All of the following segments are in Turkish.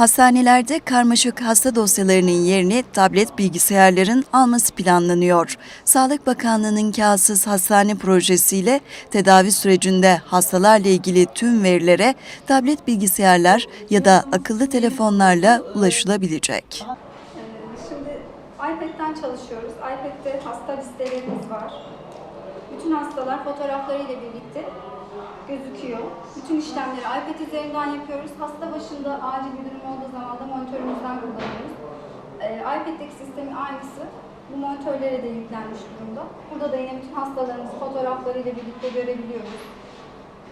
Hastanelerde karmaşık hasta dosyalarının yerini tablet bilgisayarların alması planlanıyor. Sağlık Bakanlığı'nın kağıtsız hastane projesiyle tedavi sürecinde hastalarla ilgili tüm verilere tablet bilgisayarlar ya da akıllı telefonlarla ulaşılabilecek. Şimdi iPad'den çalışıyoruz. iPad'de hasta listelerimiz var. Bütün hastalar fotoğraflarıyla birlikte gözüküyor. Bütün işlemleri iPad üzerinden yapıyoruz. Hasta başında acil bir durum olduğu zaman da monitörümüzden kullanıyoruz. Ee, iPad'deki sistemin aynısı bu monitörlere de yüklenmiş durumda. Burada da yine bütün hastalarımızı fotoğraflarıyla birlikte görebiliyoruz.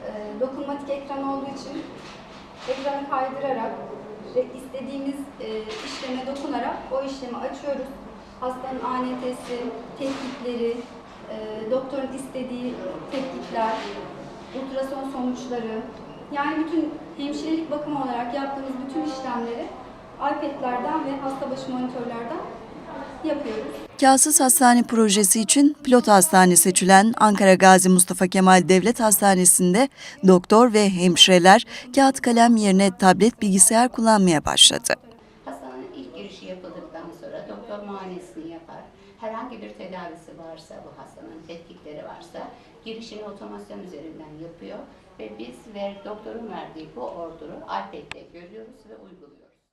Ee, dokunmatik ekran olduğu için ekranı kaydırarak ve istediğimiz e, işleme dokunarak o işlemi açıyoruz. Hastanın ANT'si, tetkikleri, e, doktorun istediği tetkikler, ultrason sonuçları, yani bütün hemşirelik bakımı olarak yaptığımız bütün işlemleri iPad'lerden ve hasta başı monitörlerden yapıyoruz. Kağıtsız hastane projesi için pilot hastane seçilen Ankara Gazi Mustafa Kemal Devlet Hastanesi'nde doktor ve hemşireler kağıt kalem yerine tablet bilgisayar kullanmaya başladı. Hastanın ilk girişi yapıldıktan sonra doktor muayenesini yapar. Herhangi bir tedavisi varsa, bu hastanın tetkikleri varsa girişini otomasyon üzerinden yapıyor ve biz ve doktorun verdiği bu orduru iPad'de görüyoruz ve uyguluyoruz.